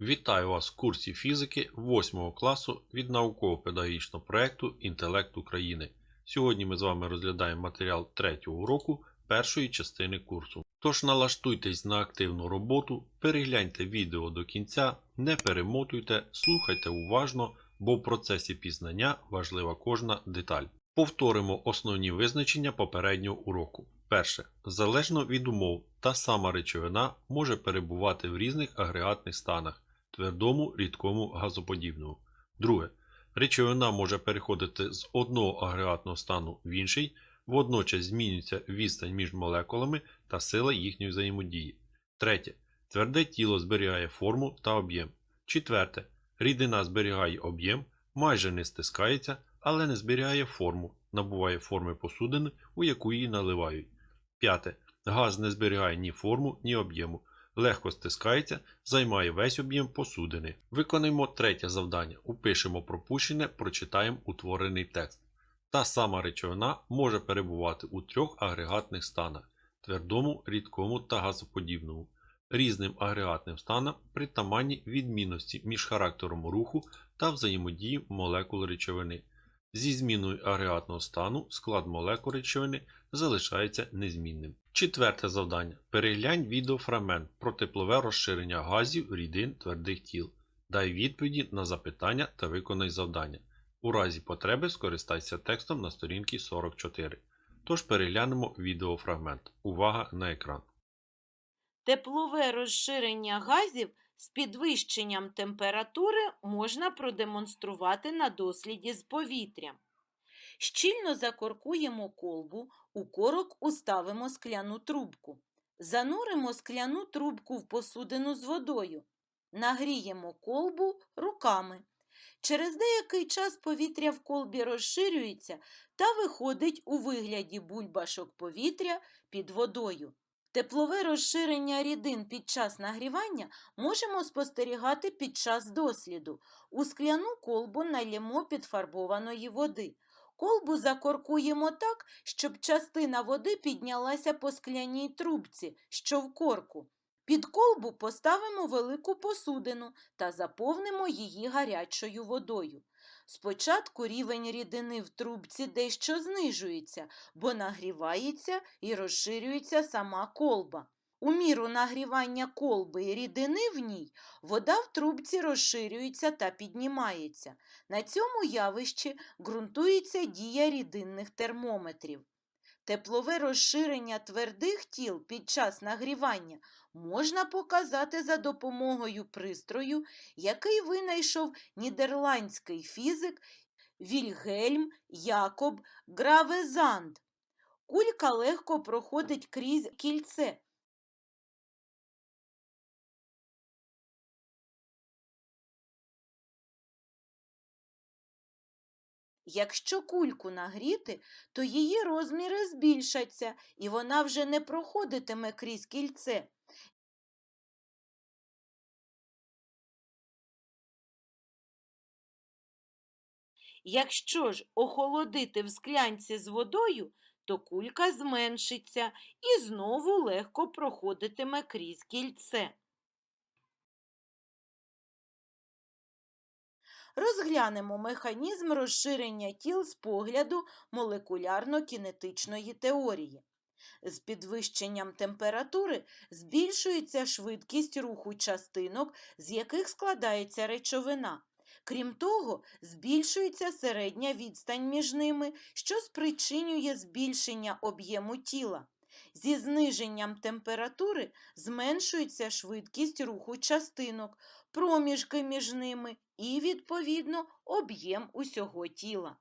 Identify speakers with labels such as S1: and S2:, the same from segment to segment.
S1: Вітаю вас в курсі фізики 8 класу від науково-педагогічного проєкту Інтелект України. Сьогодні ми з вами розглядаємо матеріал 3 уроку першої частини курсу. Тож налаштуйтесь на активну роботу, перегляньте відео до кінця, не перемотуйте, слухайте уважно, бо в процесі пізнання важлива кожна деталь. Повторимо основні визначення попереднього уроку. Перше. Залежно від умов, та сама речовина може перебувати в різних агрегатних станах твердому, рідкому, газоподібному. Друге. Речовина може переходити з одного агрегатного стану в інший, водночас змінюється відстань між молекулами та сила їхньої взаємодії. Третє. Тверде тіло зберігає форму та об'єм. Четверте. Рідина зберігає об'єм, майже не стискається, але не зберігає форму, набуває форми посудини, у яку її наливають. П'яте. Газ не зберігає ні форму, ні об'єму. Легко стискається, займає весь об'єм посудини. Виконаємо третє завдання. Упишемо пропущене, прочитаємо утворений текст. Та сама речовина може перебувати у трьох агрегатних станах твердому, рідкому та газоподібному. Різним агрегатним станам притаманні відмінності між характером руху та взаємодії молекул речовини. Зі зміною агрегатного стану склад молекул речовини залишається незмінним. Четверте завдання. Переглянь відеофрагмент про теплове розширення газів, рідин, твердих тіл. Дай відповіді на запитання та виконай завдання. У разі потреби скористайся текстом на сторінці 44. Тож переглянемо відеофрагмент. Увага на екран.
S2: Теплове розширення газів з підвищенням температури можна продемонструвати на досліді з повітрям. Щільно закоркуємо колбу, у корок уставимо скляну трубку. Зануримо скляну трубку в посудину з водою. Нагріємо колбу руками. Через деякий час повітря в колбі розширюється та виходить у вигляді бульбашок повітря під водою. Теплове розширення рідин під час нагрівання можемо спостерігати під час досліду. У скляну колбу налємо підфарбованої води. Колбу закоркуємо так, щоб частина води піднялася по скляній трубці, що в корку. Під колбу поставимо велику посудину та заповнимо її гарячою водою. Спочатку рівень рідини в трубці дещо знижується, бо нагрівається і розширюється сама колба. У міру нагрівання колби і рідини в ній вода в трубці розширюється та піднімається. На цьому явищі ґрунтується дія рідинних термометрів. Теплове розширення твердих тіл під час нагрівання можна показати за допомогою пристрою, який винайшов нідерландський фізик Вільгельм Якоб Гравезанд. Кулька легко проходить крізь кільце. Якщо кульку нагріти, то її розміри збільшаться, і вона вже не проходитиме крізь кільце. Якщо ж охолодити в склянці з водою, то кулька зменшиться і знову легко проходитиме крізь кільце. Розглянемо механізм розширення тіл з погляду молекулярно-кінетичної теорії. З підвищенням температури збільшується швидкість руху частинок, з яких складається речовина. Крім того, збільшується середня відстань між ними, що спричинює збільшення об'єму тіла. Зі зниженням температури зменшується швидкість руху частинок, проміжки між ними і, відповідно, об'єм усього тіла.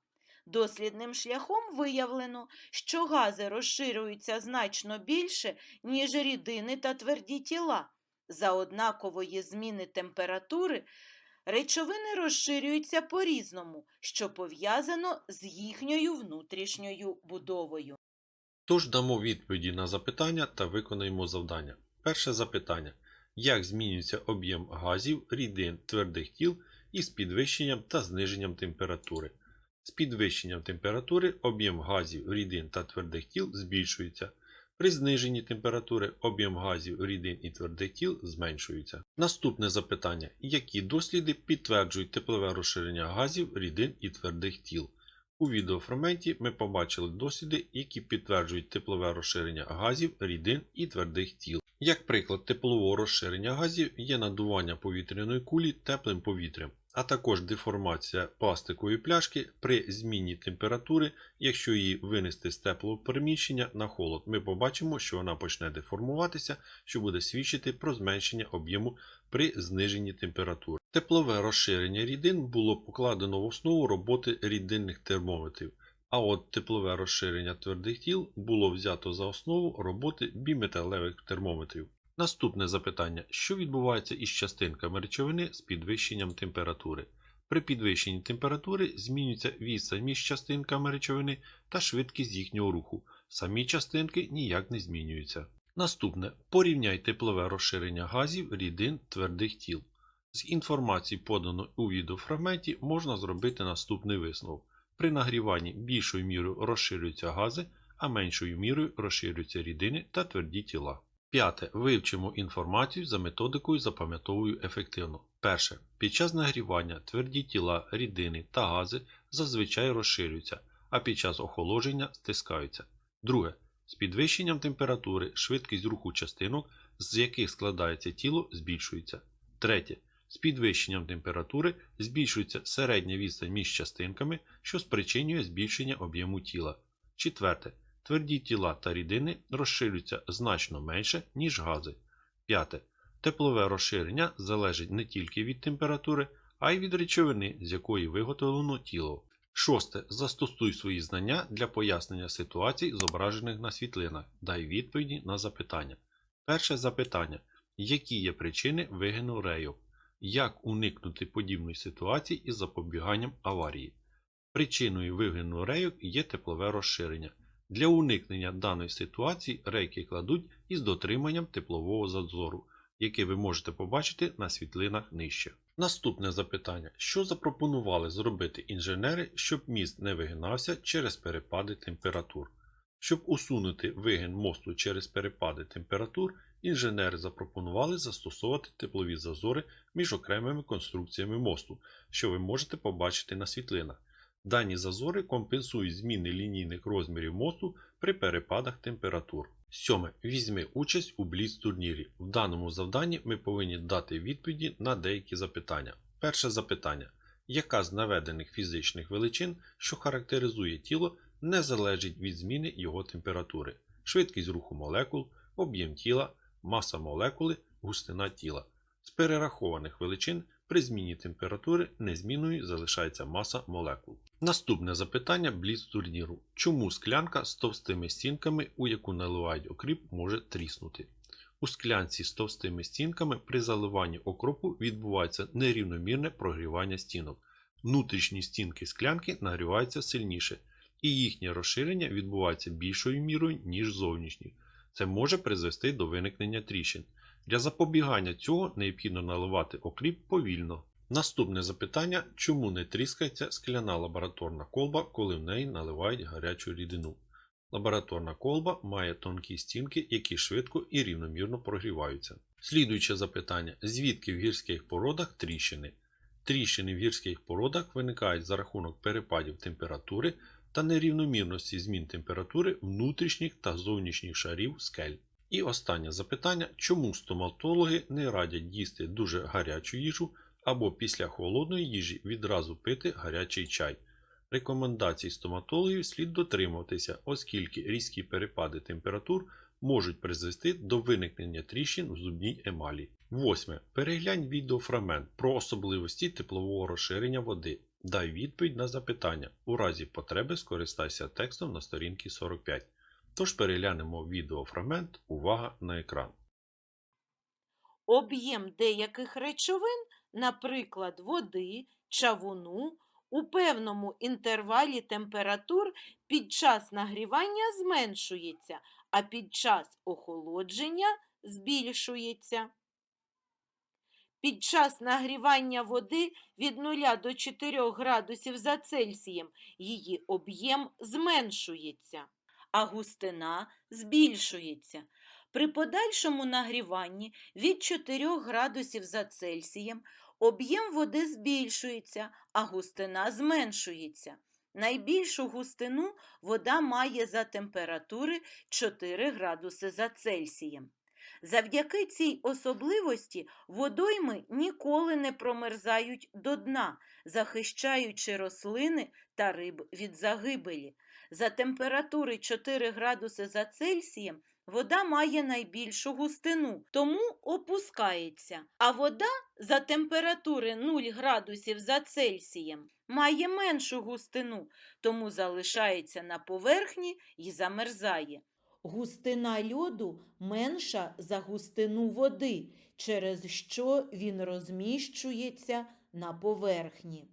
S2: Дослідним шляхом виявлено, що гази розширюються значно більше, ніж рідини та тверді тіла. За однакової зміни температури речовини розширюються по-різному, що пов'язано з їхньою внутрішньою будовою.
S1: Тож дамо відповіді на запитання та виконаємо завдання. Перше запитання. Як змінюється об'єм газів, рідин, твердих тіл із підвищенням та зниженням температури? З підвищенням температури об'єм газів, рідин та твердих тіл збільшується. При зниженні температури об'єм газів, рідин і твердих тіл зменшується. Наступне запитання: які досліди підтверджують теплове розширення газів, рідин і твердих тіл? У відеофрагменті ми побачили досліди, які підтверджують теплове розширення газів, рідин і твердих тіл. Як приклад теплового розширення газів є надування повітряної кулі теплим повітрям, а також деформація пластикової пляшки при зміні температури, якщо її винести з теплого приміщення на холод, ми побачимо, що вона почне деформуватися, що буде свідчити про зменшення об'єму при зниженні температури. Теплове розширення рідин було покладено в основу роботи рідинних термометрів, а от теплове розширення твердих тіл було взято за основу роботи біметалевих термометрів. Наступне запитання: що відбувається із частинками речовини з підвищенням температури? При підвищенні температури змінюється відстань між частинками речовини та швидкість їхнього руху. Самі частинки ніяк не змінюються. Наступне порівняй теплове розширення газів, рідин, твердих тіл. З інформації, поданої у відеофрагменті, можна зробити наступний висновок. При нагріванні більшою мірою розширюються гази, а меншою мірою розширюються рідини та тверді тіла. П'яте. Вивчимо інформацію за методикою запам'ятовую ефективно. Перше. Під час нагрівання тверді тіла, рідини та гази зазвичай розширюються, а під час охолодження стискаються. Друге. З підвищенням температури швидкість руху частинок, з яких складається тіло, збільшується. Третє. З підвищенням температури збільшується середня відстань між частинками, що спричинює збільшення об'єму тіла. Четверте. Тверді тіла та рідини розширюються значно менше, ніж гази. П'яте. Теплове розширення залежить не тільки від температури, а й від речовини, з якої виготовлено тіло. Шосте. Застосуй свої знання для пояснення ситуацій, зображених на світлинах. Дай відповіді на запитання. Перше запитання. Які є причини вигину рейок? Як уникнути подібної ситуації із запобіганням аварії? Причиною вигину рейок є теплове розширення. Для уникнення даної ситуації рейки кладуть із дотриманням теплового зазору, який ви можете побачити на світлинах нижче. Наступне запитання: що запропонували зробити інженери, щоб міст не вигинався через перепади температур? Щоб усунути вигин мосту через перепади температур, інженери запропонували застосовувати теплові зазори між окремими конструкціями мосту, що ви можете побачити на світлинах. Дані зазори компенсують зміни лінійних розмірів мосту при перепадах температур. Сьоме. Візьми участь у бліц-турнірі. В даному завданні ми повинні дати відповіді на деякі запитання. Перше запитання. Яка з наведених фізичних величин, що характеризує тіло, не залежить від зміни його температури? Швидкість руху молекул, об'єм тіла, маса молекули, густина тіла. З перерахованих величин при зміні температури незмінною залишається маса молекул. Наступне запитання бліц турніру. Чому склянка з товстими стінками, у яку наливають окріп, може тріснути? У склянці з товстими стінками при заливанні окропу відбувається нерівномірне прогрівання стінок. Внутрішні стінки склянки нагріваються сильніше, і їхнє розширення відбувається більшою мірою, ніж зовнішні. Це може призвести до виникнення тріщин. Для запобігання цього необхідно наливати окріп повільно. Наступне запитання: чому не тріскається скляна лабораторна колба, коли в неї наливають гарячу рідину? Лабораторна колба має тонкі стінки, які швидко і рівномірно прогріваються. Слідуюче запитання: звідки в гірських породах тріщини? Тріщини в гірських породах виникають за рахунок перепадів температури та нерівномірності змін температури внутрішніх та зовнішніх шарів скель. І останнє запитання: чому стоматологи не радять їсти дуже гарячу їжу або після холодної їжі відразу пити гарячий чай? Рекомендацій стоматологів слід дотримуватися, оскільки різкі перепади температур можуть призвести до виникнення тріщин в зубній емалі. Восьме. Переглянь відеофрагмент про особливості теплового розширення води. Дай відповідь на запитання. У разі потреби скористайся текстом на сторінці 45. Тож переглянемо відеофрагмент Увага на екран.
S2: Об'єм деяких речовин, наприклад, води, чавуну, у певному інтервалі температур під час нагрівання зменшується, а під час охолодження збільшується. Під час нагрівання води від 0 до 4 градусів за Цельсієм її об'єм зменшується. А густина збільшується. При подальшому нагріванні від 4 градусів за Цельсієм об'єм води збільшується, а густина зменшується. Найбільшу густину вода має за температури 4 градуси за Цельсієм. Завдяки цій особливості водойми ніколи не промерзають до дна, захищаючи рослини та риб від загибелі. За температури 4 градуси за Цельсієм вода має найбільшу густину, тому опускається. А вода за температури 0 градусів за Цельсієм має меншу густину, тому залишається на поверхні і замерзає. Густина льоду менша за густину води, через що він розміщується на поверхні.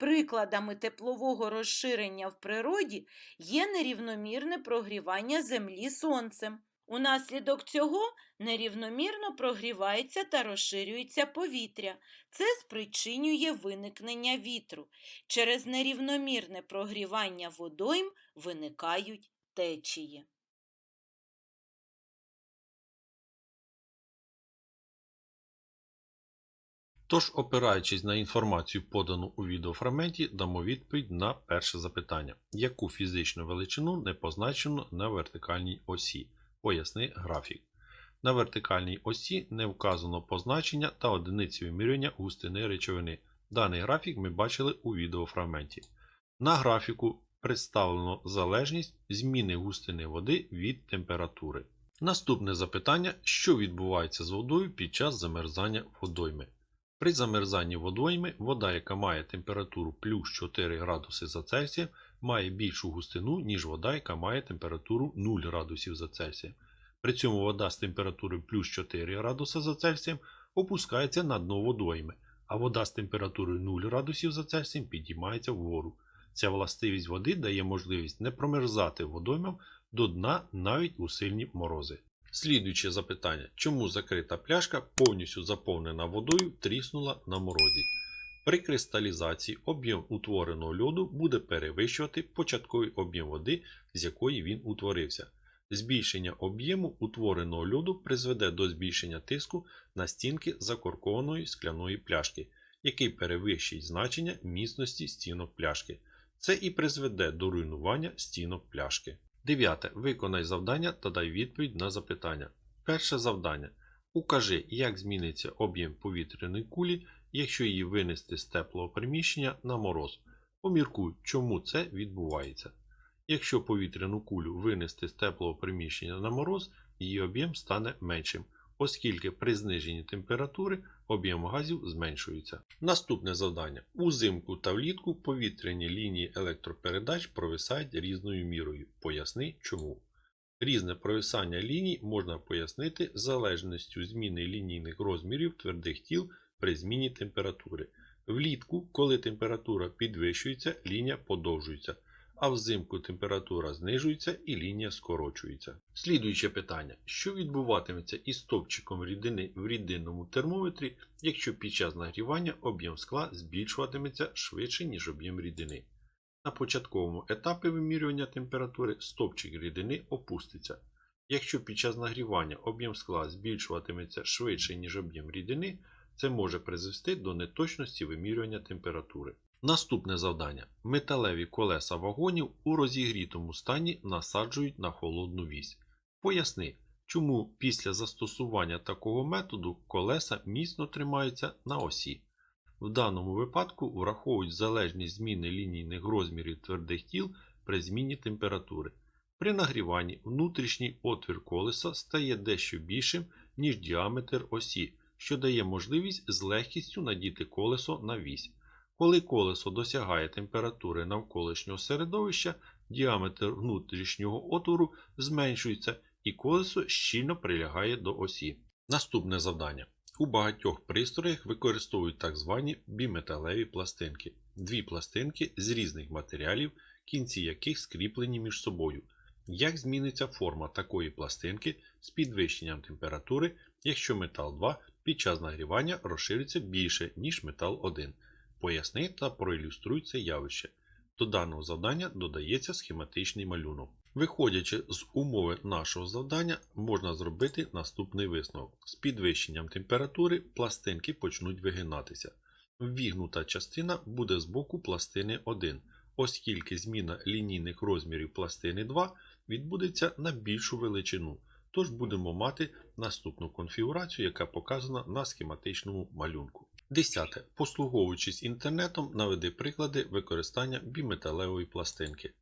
S2: Прикладами теплового розширення в природі є нерівномірне прогрівання землі сонцем. Унаслідок цього нерівномірно прогрівається та розширюється повітря. Це спричинює виникнення вітру. Через нерівномірне прогрівання водойм виникають течії.
S1: Тож, опираючись на інформацію, подану у відеофрагменті, дамо відповідь на перше запитання: яку фізичну величину не позначено на вертикальній осі? Поясни графік. На вертикальній осі не вказано позначення та одиниці вимірювання густини речовини. Даний графік ми бачили у відеофрагменті. На графіку представлено залежність зміни густини води від температури. Наступне запитання: що відбувається з водою під час замерзання водойми? При замерзанні водойми вода, яка має температуру плюс 4 градуси за Цельсієм, має більшу густину, ніж вода, яка має температуру 0 градусів за Цельсієм. При цьому вода з температурою плюс 4 градуси за Цельсієм опускається на дно водойми, а вода з температурою 0 градусів за Цельсієм підіймається вгору. Ця властивість води дає можливість не промерзати водоймам до дна навіть у сильні морози. Слідуюче запитання: чому закрита пляшка, повністю заповнена водою, тріснула на морозі? При кристалізації об'єм утвореного льоду буде перевищувати початковий об'єм води, з якої він утворився. Збільшення об'єму утвореного льоду призведе до збільшення тиску на стінки закоркованої скляної пляшки, який перевищить значення міцності стінок пляшки. Це і призведе до руйнування стінок пляшки. Дев'яте. Виконай завдання та дай відповідь на запитання. Перше завдання. Укажи, як зміниться об'єм повітряної кулі, якщо її винести з теплого приміщення на мороз. Поміркуй, чому це відбувається. Якщо повітряну кулю винести з теплого приміщення на мороз, її об'єм стане меншим, оскільки при зниженні температури об'єм газів зменшується. Наступне завдання. Узимку та влітку повітряні лінії електропередач провисають різною мірою. Поясни чому. Різне провисання ліній можна пояснити залежністю зміни лінійних розмірів твердих тіл при зміні температури. Влітку, коли температура підвищується, лінія подовжується, а взимку температура знижується і лінія скорочується. Слідуюче питання: що відбуватиметься із стовпчиком рідини в рідинному термометрі, якщо під час нагрівання об'єм скла збільшуватиметься швидше, ніж об'єм рідини? На початковому етапі вимірювання температури стовпчик рідини опуститься. Якщо під час нагрівання об'єм скла збільшуватиметься швидше, ніж об'єм рідини, це може призвести до неточності вимірювання температури. Наступне завдання: металеві колеса вагонів у розігрітому стані насаджують на холодну вісь. Поясни, чому після застосування такого методу колеса міцно тримаються на осі. В даному випадку враховують залежність зміни лінійних розмірів твердих тіл при зміні температури. При нагріванні внутрішній отвір колеса стає дещо більшим, ніж діаметр осі, що дає можливість з легкістю надіти колесо на вісь. Коли колесо досягає температури навколишнього середовища, діаметр внутрішнього отвору зменшується і колесо щільно прилягає до осі. Наступне завдання. У багатьох пристроях використовують так звані біметалеві пластинки. Дві пластинки з різних матеріалів, кінці яких скріплені між собою. Як зміниться форма такої пластинки з підвищенням температури, якщо метал 2 під час нагрівання розшириться більше, ніж метал 1? Поясни та проілюструй це явище. До даного завдання додається схематичний малюнок. Виходячи з умови нашого завдання, можна зробити наступний висновок. З підвищенням температури пластинки почнуть вигинатися. Ввігнута частина буде з боку пластини 1, оскільки зміна лінійних розмірів пластини 2 відбудеться на більшу величину. Тож будемо мати наступну конфігурацію, яка показана на схематичному малюнку. Десяте. Послуговуючись інтернетом, наведи приклади використання біметалевої пластинки.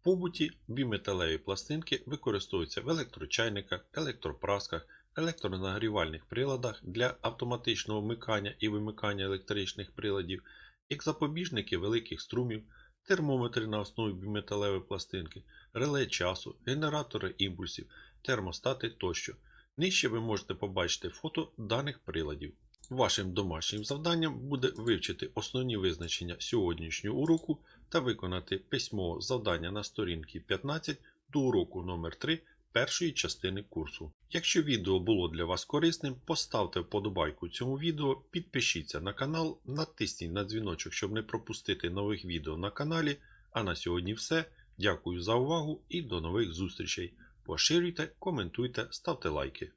S1: В побуті біметалеві пластинки використовуються в електрочайниках, електропрасках, електронагрівальних приладах для автоматичного вмикання і вимикання електричних приладів, як запобіжники великих струмів, термометри на основі біметалевої пластинки, реле часу, генератори імпульсів, термостати тощо. Нижче ви можете побачити фото даних приладів. Вашим домашнім завданням буде вивчити основні визначення сьогоднішнього уроку та виконати письмове завдання на сторінці 15 до уроку номер 3 першої частини курсу. Якщо відео було для вас корисним, поставте вподобайку цьому відео, підпишіться на канал, натисніть на дзвіночок, щоб не пропустити нових відео на каналі. А на сьогодні все. Дякую за увагу і до нових зустрічей. Поширюйте, коментуйте, ставте лайки.